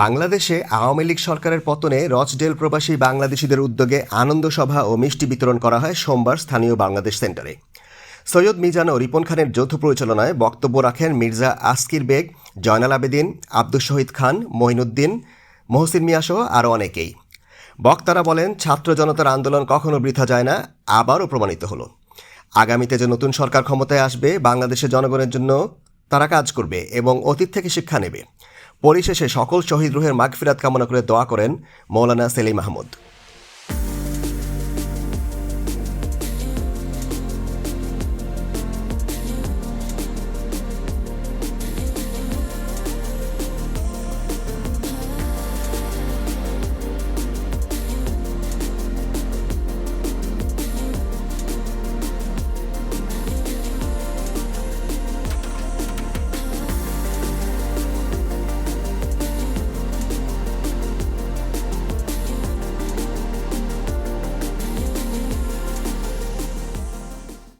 বাংলাদেশে আওয়ামী লীগ সরকারের পতনে রচডেল প্রবাসী বাংলাদেশিদের উদ্যোগে আনন্দ সভা ও মিষ্টি বিতরণ করা হয় সোমবার স্থানীয় বাংলাদেশ সেন্টারে। সৈয়দ মিজান ও রিপন খানের যৌথ পরিচালনায় বক্তব্য রাখেন মির্জা আসকির বেগ, জয়নাল আবেদিন আব্দুল শহীদ খান, মহিনুদ্দিন, মহসিন মিয়াসহ আরও অনেকেই। বক্তারা বলেন, ছাত্র জনতার আন্দোলন কখনো বৃথা যায় না, আবারও প্রমাণিত হলো। আগামীতে যে নতুন সরকার ক্ষমতায় আসবে, বাংলাদেশের জনগণের জন্য তারা কাজ করবে এবং অতীত থেকে শিক্ষা নেবে। পরিশেষে সকল শহীদ রুহের মাগফিরাত কামনা করে দোয়া করেন মৌলানা সেলিম আহমদ